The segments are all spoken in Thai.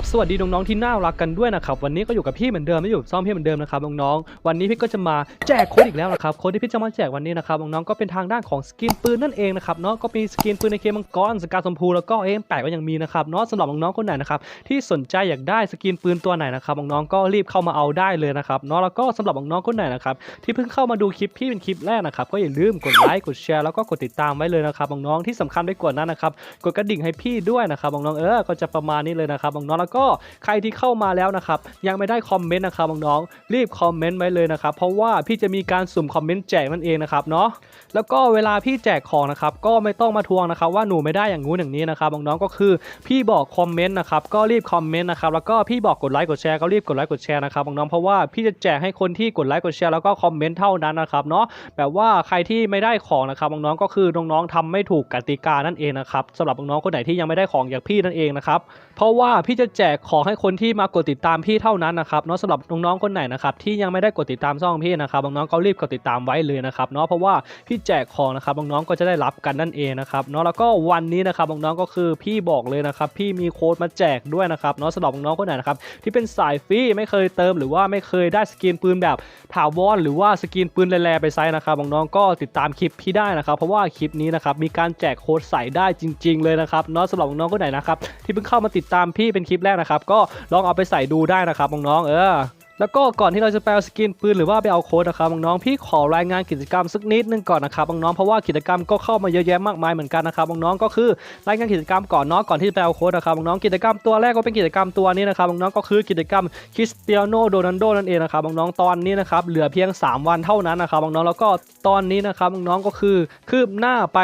บสวัสดีน้องๆที่น่ารักกันด้วยนะครับวันนี้ก็อยู่กับพี่เหมือนเดิมไม่อยู่ซ่อมพี่เหมือนเดิมนะครับน้องๆวันนี้พี่ก็จะมาแจกโค้ดอีกแล้วนะครับโค้ดที่พี่จะมาแจกวันนี้นะครับน้องๆก็เป็นทางด้านของสกินปืนนั่นเองนะครับเนาะก็มีสกินปืนในเกมมังกรสกาชมพูแล้วก็เอ็มแปดก็ยังมีนะครับเนาะสำหรับน้องๆคนไหนนะครับที่สนใจอยากได้สกินปืนตัวไหนนะครับน้องๆก็รีบเข้ามาเอาได้เลยนะครับเนาะแล้วก็สำหรับน้องๆคนไหนนะครับที่เพิ่งเข้ามาดูคลิปพี่เป็นคลิปแรกนะครับก็อย่าลืมกดไลค์กดแชร์แล้วก็กดติดตามไว้เลยนะครับน้องๆที่สำคัญไปกว่านั้นนะครับกดกระดิ่งให้พี่ด้วยนะครับน้องๆเออก็จะประมาณนี้เลยนะครับน้องๆแล้วก็ใครที่เข้ามาแล้วนะครับยังไม่ได้คอมเมนต์นะครับน้องๆรีบคอมเมนต์ไว้เลยนะครับเพราะว่าพี่จะมีการสุ่มคอมเมนต์แจกนั่นเองนะครับเนาะแล้วก็เวลาพี่แจกของนะครับก็ไม่ต้องมาทวงนะครับว่าหนูไม่ได้อย่างงู้นอย่างนี้นะครับน้องๆก็คือพี่บอกคอมเมนต์นะครับก็รีบคอมเมนต์นะครับแล้วก็พี่บอกกดไลค์กดแชร์ก็รีบกดไลค์กดแชร์นะครับน้องๆเพราะว่าพี่จะแจกให้คนที่กดไลค์กดแชร์แล้วก็คอมเมนต์เท่านั้นนะครับเนาะแบบว่าใครที่ไม่ได้ของนะครับน้องๆก็คือน้องๆทำไม่ถูกกติกานั่นเองนะครับสำหรับน้องๆคนไหนที่ยังไม่ได้ของอย่างพี่นั่นเองนะครับเพราะว่าพี่จะแจจกของให้คนที่มากดติดตามพี่เท่านั้นนะครับเนาะสำหรับน้องๆคนไหนนะครับที่ยังไม่ได้กดติดตามช่องพี่นะครับน้องๆก็รีบกดติดตามไว้เลยนะครับเนาะเพราะว่าพี่แจกของนะครับน้องๆก็จะได้รับกันนั่นเองนะครับเนาะแล้วก็วันนี้นะครับน้องๆก็คือพี่บอกเลยนะครับพี่มีโค้ดมาแจกด้วยนะครับเนาะสำหรับน้องๆคนไหนนะครับที่เป็นสายฟรีไม่เคยเติมหรือว่าไม่เคยได้สกินปืนแบบถาวรหรือว่าสกินปืนแร่ๆไปไซส์นะครับน้องๆก็ติดตามคลิปพี่ได้นะครับ เพราะว่าคลิปนี้นะครับมีการแจกโค้ดใส่ได้จริง ๆ เลยนะครับเนาะสำหรับน้องๆคนไหนนะครับที่เพิ่งเข้ามาติดตามพี่เป็นคลิปแรกนะครับ ก็ลองเอาไปใส่ดูได้นะครับน้องๆเออ แล้วก็ก่อนที่เราจะไปเอาสกินปืนหรือว่าไปเอาโค้ดนะครับน้องๆพี่ขอรายงานกิจกรรมสักนิดนึงก่อนนะครับน้องๆเพราะว่ากิจกรรมก็เข้ามาเยอะแยะมากมายเหมือนกันนะครับน้องๆก็คือรายงานกิจกรรมก่อนเนาะก่อนที่จะไปเอาโค้ดนะครับน้องๆกิจกรรมตัวแรกก็เป็นกิจกรรมตัวนี้นะครับน้องๆก็คือกิจกรรมคริสเตียโนโดนัลโดนั่นเองนะครับน้องๆตอนนี้นะครับเหลือเพียง 3 วันเท่านั้นนะครับน้องๆแล้วก็ตอนนี้นะครับน้องๆก็คือคืบหน้าไป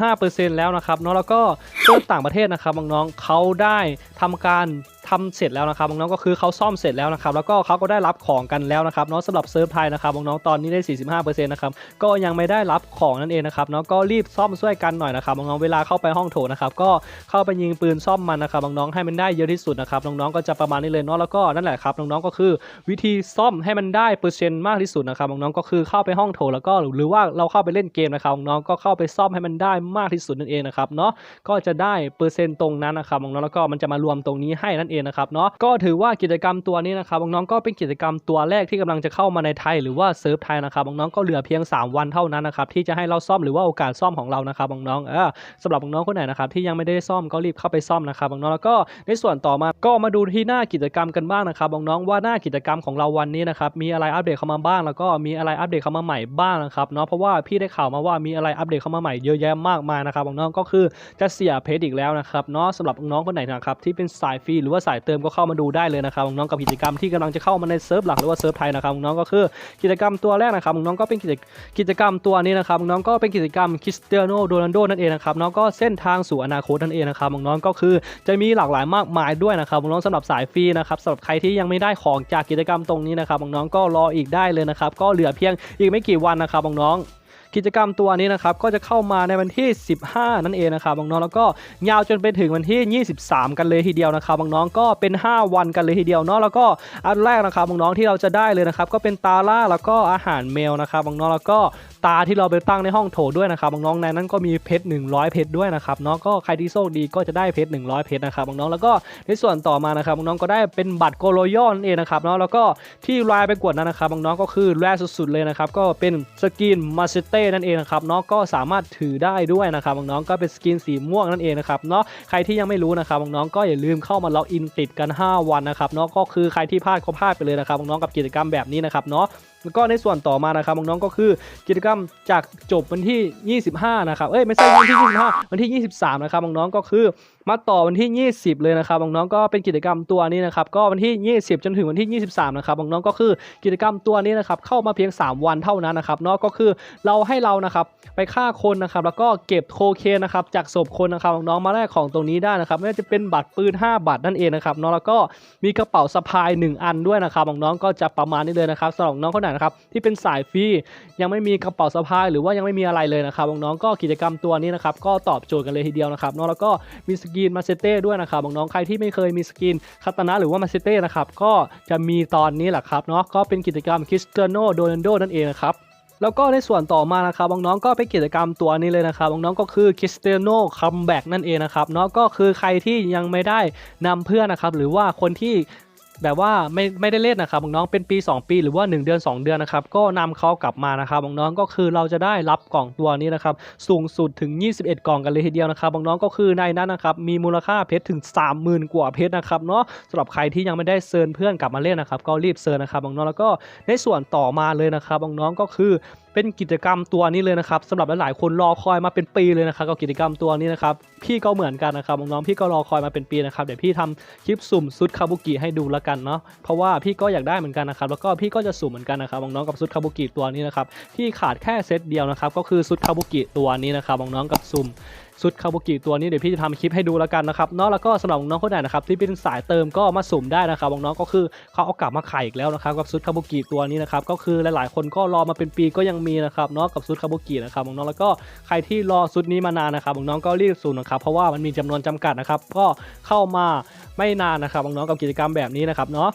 45%แล้วนะครับเนาะแล้วก็เพื่อนต่างประเทศนะครับน้องๆเขาได้ทำการ ทำเสร็จแล้วนะครับน้องๆก็คือเขาซ่อมเสร็จแล้วนะครับแล้วก็เขาก็ได้รับของกันแล้วนะครับเนาะสำหรับเซิร์ฟไทยนะครับน้องๆตอนนี้ได้ 45%นะครับก็ยังไม่ได้รับของนั่นเองนะครับเนาะก็รีบซ่อมช่วยกันหน่อยนะครับน้องๆเวลาเข้าไปห้องโถนะครับก็เข้าไปยิงปืนซ่อมมันนะครับน้องๆให้มันได้เยอะที่สุดนะครับน้องๆก็จะประมาณนี้เลยเนาะแล้วก็นั่นแหละครับน้องๆก็คือวิธีซ่อมให้มันได้เปอร์เซ็นต์มากที่สุดนะครับน้องๆก็คือเข้าไปห้องโถแล้วก็หรือว่าเราเข้าไปเล่นเกมนะครับน้องๆก็เข้าไปซ่อมให้มันได้มากที่สุดนั่นเองนะครับเนาะก็จะได้เปอร์เซ็นต์ตรงนั้นนะครับน้องๆแล้วก็มันจะมารวมตรงนี้ให้นั่นเองนะครับเนาะก็ถือว่ากิจกรรมตัวนี้นะครับน้องๆก็เป็นกิจกรรมตัวแรกที่กำลังจะเข้ามาในไทยหรือว่าเซิร์ฟไทยนะครับน้องๆก็เหลือเพียง 3 วันเท่านั้นนะครับที่จะให้เราซ่อมหรือว่าโอกาสซ่อมของเรานะครับน้องๆเออสำหรับน้องๆคนไหนนะครับที่ยังไม่ได้ซ่อมก็รีบเข้าไปซ่อมนะครับน้องๆแล้วก็ในส่วนต่อมาก็มาดูที่หน้ากิจกรรมกันบ้างนะครับน้องๆว่าหน้ากิจกรรมของเราวันนี้นะครับมีอะไรอัปเดตเข้ามาบ้าง แล้วก็มีอะไรอัปเดตเข้ามาใหม่บ้างนะครับเนาะเพราะว่าพี่ได้ข่าวมาว่ามีอะไรอัปเดตเข้ามาใหม่เยอะแยะมากมายนะครับน้องๆก็คือจะเสียเพจอีกแล้วนะครับเนาะสำหรับน้องคนไหนนะครับที่เป็นสายฟรีหรือว่าสายเติมก็เข้ามาดูได้เลยนะครับน้องกับกิจกรรมที่กำลังจะเข้ามาในเซิร์ฟหลักหรือว่าเซิร์ฟไทยนะครับน้องก็คือกิจกรรมตัวแรกนะครับน้องก็เป็นกิจกิจกรรมตัวนี้นะครับน้องก็เป็นกิจกรรมคริสเตียโนโรนัลโดนั่นเองนะครับน้องก็เส้นทางสู่อนาคตนั่นเองนะครับน้องก็คือจะมีหลากหลายมากมายด้วยนะครับน้องๆสำหรับสายฟรีนะครับสำหรับใครที่ยังไม่ได้ของจากกิจกรรมตรงนี้นะครับน้องก็รออีกได้เลยนะครับก็เหลือเพียงอีกไม่กี่วันนะครับน้อง กิจกรรมตัวนี้นะครับก็จะเข้ามาในวันที่ 15 นั่นเองนะครับน้องๆแล้วก็ยาวจนไปถึงวันที่ 23 กันเลยทีเดียวนะครับน้องๆก็เป็น 5 วันกันเลยทีเดียวเนาะแล้วก็อันแรกนะครับน้องๆที่เราจะได้เลยนะครับก็เป็นตาล่าแล้วก็อาหารแมวนะครับน้องๆแล้วก็ ตาที่เราไปตั้งในห้องโถด้วยนะครับน้องๆในนั้นก็มีเพชร100 เพชรด้วยนะครับเนาะก็ใครที่โชคดีก็จะได้เพชร100 เพชรนะครับน้องๆแล้วก็ในส่วนต่อมานะครับน้องๆก็ได้เป็นบัตรโกโลยอนนเองนะครับเนาะแล้วก็ที่รายไปกวดนั้นนะครับน้องๆก็คือแรสุดๆเลยนะครับก็เป็นสกินมาสเต้นั่นเองนะครับเนาะก็สามารถถือได้ด้วยนะครับน้องๆก็เป็นสกินสีม่วงนั่นเองนะครับเนาะใครที่ยังไม่รู้นะครับน้องๆก็อย่าลืมเข้ามาล็อกอินติดกัน 5 วันนะครับเนาะก็คือใครที่พลาดก็พลาดไปเลยนะครับน้องๆกับกิจกรรมแบบนี้นะครับเนาะ แล้วก็ในส่วนต่อมานะครับน้องๆก็คือกิจกรรมจากจบวันที่ 25 นะครับ เอ้ยไม่ใช่วันที่ 25 วันที่ 23 นะครับน้องๆก็คือ มาต่อวันที่ 20 เลยนะครับน้องๆก็เป็นกิจกรรมตัวนี้นะครับก็วันที่ 20 จนถึงวันที่ 23 นะครับน้องๆก็คือกิจกรรมตัวนี้นะครับเข้ามาเพียง 3 วันเท่านั้นนะครับนาะก็คือเราให้เรานะครับไปฆ่าคนนะครับแล้วก็เก็บโคเคนนะครับจากศพคนนะครับน้องๆมาแลกของตรงนี้ได้นะครับไม่ว่าจะเป็นบัตรปืน 5 บัตรนั่นเองนะครับเนาะแล้วก็มีกระเป๋าสะพาย 1 อันด้วยนะครับน้องๆก็จะประมาณนี้เลยนะครับสำหรับน้องคนไหนนะครับที่เป็นสายฟรียังไม่มีกระเป๋าสะพาย หรือว่ายังไม่มีอะไรเลยนะครับน้องๆก็กิจกรรมตัวนี้นะครับก็ตอบโจทย์กันเลยทีเดียวนะครับเนาะแล้วก็มีสกินมาเซเต้ด้วยนะครับน้องๆใครที่ไม่เคยมีสกินคาตานะหรือว่ามาเซเต้นะครับก็จะมีตอนนี้แหละครับเนาะก็เป็นกิจกรรมคริสเตียโนโดนันโดนั่นเองนะครับแล้วก็ในส่วนต่อมานะครับน้องๆก็เป็นกิจกรรมตัวนี้เลยนะครับน้องๆก็คือคริสเตียโนคัมแบ็กนั่นเองนะครับเนาะก็คือใครที่ยังไม่ได้นำเพื่อนนะครับหรือว่าคนที่ แบบว่าไม่ไม่ได้เล่นนะครับน้องเป็นปี 2 ปีหรือว่า 1 เดือน 2 เดือนนะครับก็นำเขากลับมานะครับน้องก็คือเราจะได้รับกล่องตัวนี้นะครับสูงสุดถึง 21 กล่องกันเลยทีเดียวนะครับน้องก็คือในนั้นนะครับมีมูลค่าเพชรถึง 30,000 กว่าเพชรนะครับเนาะสำหรับใครที่ยังไม่ได้เซิร์นเพื่อนกลับมาเล่นนะครับก็รีบเซิร์นนะครับน้องแล้วก็ในส่วนต่อมาเลยนะครับน้องก็คือ เป็นกิจกรรมตัวนี้เลยนะครับสำหรับหลายๆคนรอคอยมาเป็นปีเลยนะครับกับกิจกรรมตัวนี้นะครับพี่ก็เหมือนกันนะครับน้องๆพี่ก็รอคอยมาเป็นปีนะครับเดี๋ยวพี่ทำคลิปสุ่มซุดคาบุกิให้ดูแล้วกันเนาะเพราะว่าพี่ก็อยากได้เหมือนกันนะครับแล้วก็พี่ก็จะสุ่มเหมือนกันนะครับน้องๆกับซุดคาบุกิตัวนี้นะครับที่ขาดแค่เซตเดียวนะครับก็คือซุดคาบุกิตัวนี้นะครับน้องๆกับสุ่ม ซุดคาบุกิตัวนี้เดี๋ยวพี่จะทำคลิปให้ดูแล้วกันนะครับเนาะแล้วก็สำหรับน้องคนไหนนะครับที่เป็นสายเติมก็มาสุ่มได้นะครับน้องก็คือเขาเอากลับมาขายอีกแล้วนะครับกับซุดคาบุกิตัวนี้นะครับก็คือหลายๆ คนก็รอมาเป็นปีก็ยังมีนะครับเนาะกับซุดคาบุกินะครับน้องแล้วก็ใครที่รอซุดนี้มานานนะครับน้องก็รีบสุ่มนะครับเพราะว่ามันมีจำนวนจำกัดนะครับก็เข้ามาไม่นานนะครับน้องกับกิจกรรมแบบนี้นะครับเนาะ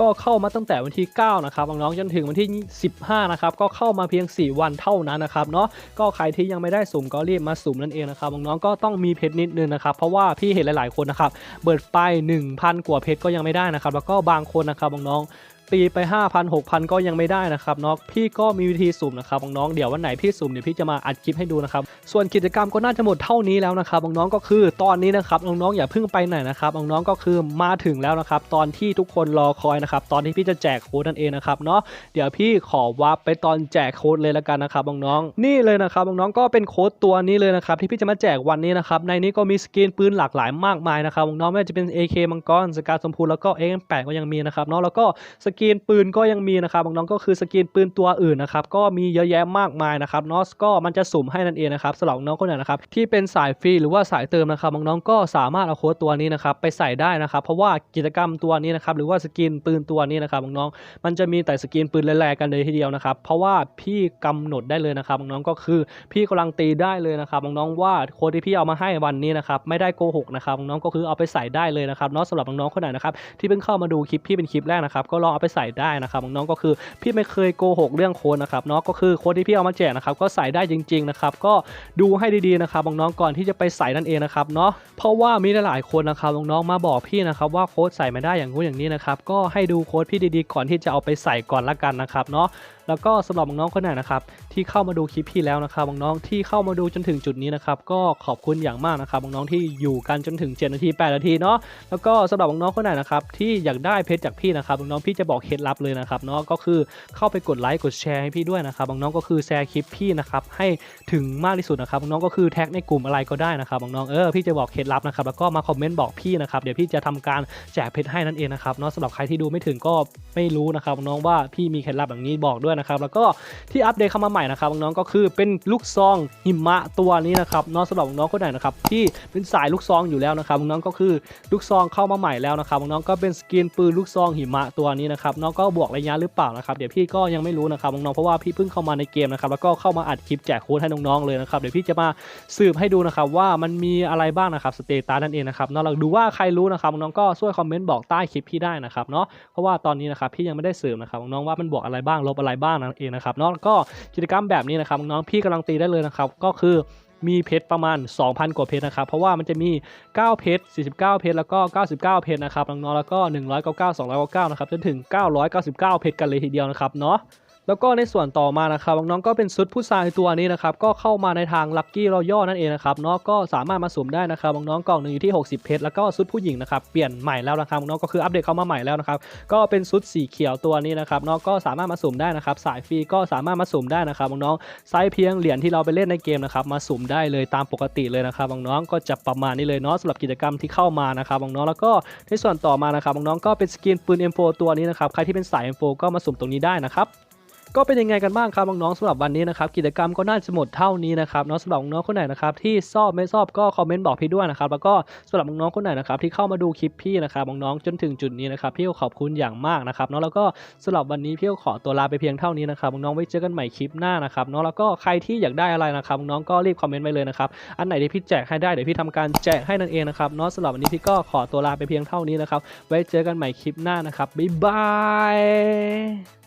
ก็เข้ามาตั้งแต่วันที่ 9 นะครับน้องๆจนถึงวันที่ 15 นะครับ ก็เข้ามาเพียง 4 วันเท่านั้นนะครับเนาะก็ใครที่ยังไม่ได้สุ่มก็รีบมาสุ่มนั่นเองนะครับน้องๆก็ต้องมีเพชรนิดนึงนะครับ เพราะว่าพี่เห็นหลายๆคนนะครับเบิดไป 1,000 กว่าเพชรก็ยังไม่ได้นะครับ แล้วก็บางคนนะครับน้องๆ ตีไป 5,000 6,000 ก็ยังไม่ได้นะครับเนาะพี่ก็มีวิธีสุ่มนะครับน้องเดี๋ยววันไหนพี่สุ่มเดี๋ยวพี่จะมาอัดคลิปให้ดูนะครับส่วนกิจกรรมก็น่าจะหมดเท่านี้แล้วนะครับน้องก็คือตอนนี้นะครับน้องๆอย่าเพิ่งไปไหนนะครับน้องก็คือมาถึงแล้วนะครับตอนที่ทุกคนรอคอยนะครับตอนที่พี่จะแจกโค้ดนั่นเองนะครับเนาะเดี๋ยวพี่ขอวาร์ปไปตอนแจกโค้ดเลยละกันนะครับน้องๆนี่เลยนะครับน้องๆก็เป็นโค้ดตัวนี้เลยนะครับที่พี่จะมาแจกวันนี้นะครับในนี้ก็มีสกินปืนหลากหลายมากมายนะครับน้องๆไม่ว่าจะเป็น AK มังกรสกาสมพูแล้วก็ AM8 ก็ยังมีนะครับเนาะแล้วก็สกินปืนก็ยังมีนะครับน้องๆก็คือสกินปืนตัวอื่นนะครับก็มีเยอะแยะมากมายนะครับนาะก็มันจะสุ่มให้นั่นเองนะครับสำหรับน้องคนไหนนะครับที่เป็นสายฟรีหรือว่าสายเติมนะครับน้องๆก็สามารถเอาโค้ดตัวนี้นะครับไปใส่ได้นะครับเพราะว่ากิจกรรมตัวนี้นะครับหรือว่าสกินปืนตัวนี้นะครับน้องๆมันจะมีแต่สกินปืนแร่ๆกันเลยทีเดียวนะครับเพราะว่าพี่กำหนดได้เลยนะครับน้องๆก็คือพี่กำลังตีได้เลยนะครับน้องๆว่าโค้ดที่พี่เอามาให้วันนี้นะครับไม่ได้โกหกนะครับน้องก็คือเอาไปใส่ได้เลยนะครับนาะสำหรับน้องๆคนไหนนะครับที่เพิ่งเข้ามาดูคลิปพี่เป็นคลิปแรกนะครับก็ลองเอาไปใส่ได้นะครับน้องๆก็คือพี่ไม่เคยโกหกเรื่องโค้ดนะครับเนอะก็คือโค้ดที่พี่เอามาแจกนะครับก็ใส่ได้จริงๆนะครับก็ดูให้ดีๆนะครับน้องๆก่อนที่จะไปใส่นั่นเองนะครับเนาะเพราะว่ามีหลายๆคนนะครับน้องๆมาบอกพี่นะครับว่าโค้ดใส่ไม่ได้อย่างงู้นอย่างนี้นะครับก็ให้ดูโค้ดพี่ดีๆก่อนที่จะเอาไปใส่ก่อนละกันนะครับเนาะ แล้วก็สำหรับน้องคนไหนนะครับที่เข้ามาดูคลิปพี่แล้วนะครับน้องที่เข้ามาดูจนถึงจุดนี้นะครับก็ขอบคุณอย่างมากนะครับน้องที่อยู่กันจนถึง7นาที8นาทีเนาะแล้วก็สำหรับน้องคนไหนนะครับที่อยากได้เพชรจากพี่นะครับน้องพี่จะบอกเคล็ดลับเลยนะครับเนาะก็คือเข้าไปกดไลค์กดแชร์ให้พี่ด้วยนะครับน้องก็คือแชร์คลิปพี่นะครับให้ถึงมากที่สุดนะครับน้องก็คือแท็กในกลุ่มอะไรก็ได้นะครับน้องเออพี่จะบอกเคล็ดลับนะครับแล้วก็มาคอมเมนต์บอกพี่นะครับเดี๋ยวพี่จะทำการแจกเพชรให้นั่นเองนะครับเนาะสำหรับใครที่ดูไม่ถึงก็ไม่รู้นะครับน้องว่าพี่มีเคล็ดลับอย่างนี้บอกด้วยนะครับแล้วก็ที่อัปเดตเข้ามาใหม่นะครับน้องก็คือเป็นลูกซองหิมะตัวนี้นะครับเนาะสำหรับน้องคนไหนนะครับที่เป็นสายลูกซองอยู่แล้วนะครับน้องก็คือลูกซองเข้ามาใหม่แล้วนะครับน้องก็เป็นสกินปืนลูกซองหิมะตัวนี้นะครับน้องก็บวกระยะหรือเปล่านะครับเดี๋ยวพี่ก็ยังไม่รู้นะครับน้องเพราะว่าพี่เพิ่งเข้ามาในเกมนะครับแล้วก็เข้ามาอัดคลิปแจกโค้ดให้น้องๆเลยนะครับเดี๋ยวพี่จะมาสืบให้ดูนะครับว่ามันมีอะไรบ้างนะครับสเตตัสนั่นเองนะครับเนาะเราดูว่าใครรู้นะครับน้องก็ช่วยคอมเมนต์บอกใต้คลิปพี่ได้นะครับเนาะเพราะว่าตอนนี้นะครับพี่ยังไม่ได้สืบนะครับน้องว่ามันบวกอะไรบ้างลบอะไรบ้างนั่นเองนะครับน้องก็กิจกรรมแบบนี้นะครับน้องพี่กำลังตีได้เลยนะครับก็คือมีเพชรประมาณ 2,000 กว่าเพชรนะครับ เพราะว่ามันจะมี 9 เพชร 49 เพชร แล้วก็ 99 เพชรนะครับน้องๆแล้วก็ 199 299 นะครับ จนถึง 999 เพชรกันเลยทีเดียวนะครับเนาะ แล้วก็ในส่วนต่อมานะครับน้องๆก็เป็นชุดผู้ชายตัวนี้นะครับก็เข้ามาในทางลัคกี้รอยัลนั่นเองนะครับเนาะก็สามารถมาสุมได้นะครับน้องๆกล่องหนึ่งอยู่ที่ 60 เพชรแล้วก็ชุดผู้หญิงนะครับเปลี่ยนใหม่แล้วนะครับน้องก็คืออัปเดตเข้ามาใหม่แล้วนะครับก็เป็นชุดสีเขียวตัวนี้นะครับเนาะก็สามารถมาสุมได้นะครับสายฟรีก็สามารถมาสุมได้นะครับน้องๆไซส์เพียงเหรียญที่เราไปเล่นในเกมนะครับมาสุมได้เลยตามปกติเลยนะครับน้องๆก็จะประมาณนี้เลยเนาะสำหรับกิจกรรมที่เข้ามานะครับน้องๆแล้วก็ในส่วนต่อมานะครับน้องๆก็เป็นสกินปืน M4 ตัวนี้นะครับใครที่เป็นสาย M4 ก็มาสุ่มตรงนี้ได้นะครับ ก็เป็นยังไงกันบ้างครับน้องๆสำหรับวันนี้นะครับกิจกรรมก็น่าจะหมดเท่านี้นะครับเนาะสำหรับน้องคนไหนนะครับที่ชอบไม่ชอบก็คอมเมนต์บอกพี่ด้วยนะครับแล้วก็สำหรับน้องคนไหนนะครับที่เข้ามาดูคลิปพี่นะครับน้องๆจนถึงจุดนี้นะครับพี่ก็ขอบคุณอย่างมากนะครับเนาะแล้วก็สำหรับวันนี้พี่ก็ขอตัวลาไปเพียงเท่านี้นะครับน้องๆไว้เจอกันใหม่คลิปหน้านะครับเนาะแล้วก็ใครที่อยากได้อะไรนะครับน้องก็รีบคอมเมนต์ไว้เลยนะครับอันไหนที่พี่แจกให้ได้เดี๋ยวพี่ทำการแจกให้นั่นเองนะครับเนาะสำหรับวันนี้พี่ก็ขอตัวลาไปเพียงเท่านี้นะครับไว้เจอกันใหม่คลิปหน้านะครับบ๊ายบาย